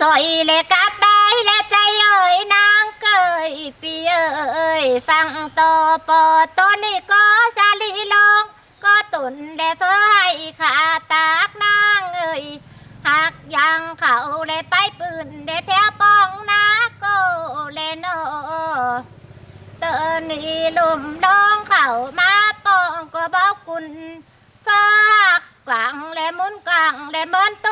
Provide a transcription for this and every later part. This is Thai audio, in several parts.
สอยเลยกลับไปและใจเอ่ยนางเกยปีเอ่ยฟังโตปอต้นนี่ก็สาลีลง ก็ตุนได้เพื่อให้ขาตากนางเอ่ยหักยังเขาเลยไปปืนได้แพ้ป้องนาโกเลโนเตอนี่ลุมดองเขามาป้องก็บอกกุนเฟากกวังและมุนกวังและเหมือนต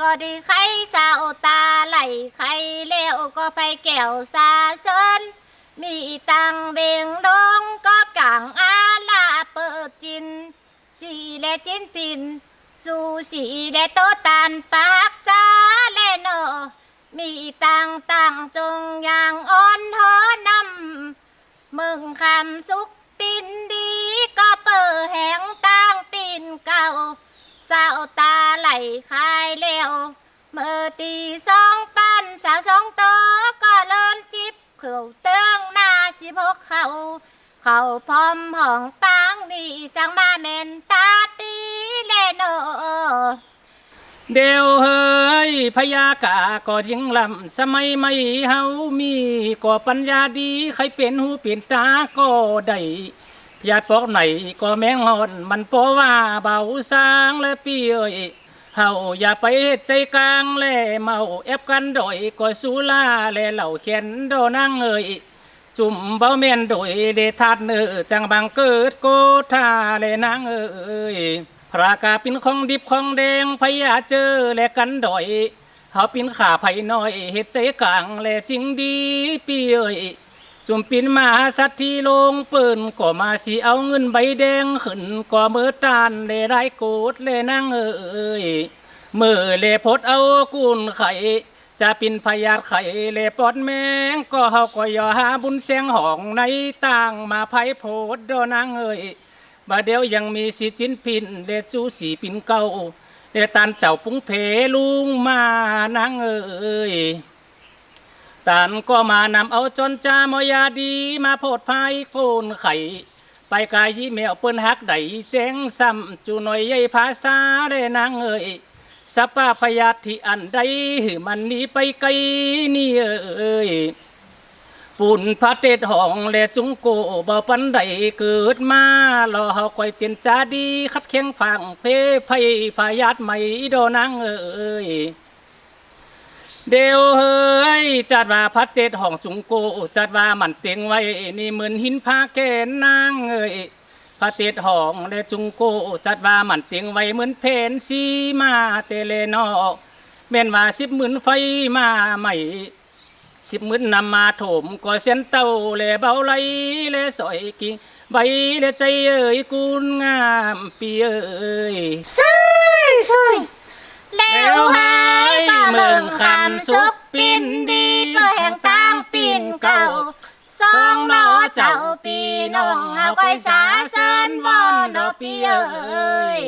ก็ดีใครเศร้าตาไหลใครเลี้ยวก็ไปแก้วซาเซินมีตังเบงดงก็กังอาลาเปิดจิน สีและจินปิน จูสีและโตตันปากจ้าแลโนมีตังตังจงอย่างอ่อนหอนำมึงคำสุกปินดี คายเร็วเมื่อตีสองปันสาวสองโตก็เลินจิบเข่าเตื้องมาสิพกเขาเขาพร้อมห้องปังนี่สั่งมาเมนตาตีเลโนเดียวเฮ้ยพยากาก็ยังลำสมัยไม่เฮามีก็ปัญญาดีใครเป็นหูเป็นตาก็ได้พยาปอกไหนก็แมงหอนมันเพระว่าเบาสร้างและเปียย เฮาอย่าไปเฮ็ดใจกลางแล่เมาแอบกันดอยก็สูลาแลเหล่าเขียนโดนางเอ่ยจุ่มเบ้าเมียนโดยเดทัดเนอจังบังเกิดโกธาเลยนางเอ้ยพระกาปินของดิบของแดงพยาเจอและกันดอยเฮาปินขาไผน้อยเฮ็ดใจกลางและจริงดีปีเอ้ย จุ่มปินมาสัตว์ที่ลงปิ้นก็มาสิเอาเงินใบแดงขึ้นก็เมื่อตานเลยได้โกดเลยนางเอ้ยเมื่อเลยพดเอากุนไข่จะปินพยาไข่เลยปอดแมงก็เฮาก็อย่าหาบุญเสียงหองในต่างมาไผโพดดอนางเอ้ยบาเดียวยังมีสิจินพินเลจูสีปินเก่าเลตานเจ้าปุ้งเพลุงมานางเอ้ย ตานก็มานำเอาจนจามอยาดีมาโพดพายโกนไข่ ไปกายยี่แมวเปิ้นฮักไดแจ้งซ้ำจูหน่อยใหญ่ภาษาเด้นางเอ้ยสปาพยาธิอันใดมันหนีไปไกลนี่เอ้ยปุ่นพระเตศห้องและจุงโกบ่ปันใดเกิดมารอเฮาคอยเจนจาดี คัดเคียงฟังเพไพพยาธิไหมดอนางเอ้ย เดวเฮ้ยจัดว่าพัดเตดห้องจุงโกจัดว่ามันเตียงไว้นี่เหมือนหินพาแกนนางเอ้ยพระเตดห้องและจุงโกจัดว่ามันเตียงไว้เหมือนเพนสีมาเตเลนอแม่นว่าสิบหมื่นไฟมาใหม่สิบหมื่นนำมาถมก็เส้นเต้าแลเบาไหลแลสอยกิ่งใบแลใจเอ้ยกุนงามปีเอ้ยใช่ใช่ แล้วหายก็เมืองคำสุกปินดีเพื่อแห่งตางปินเก่าสองนอเจ้าปีน้องเอาไปสาเซินวอนดอกปีเอ้ย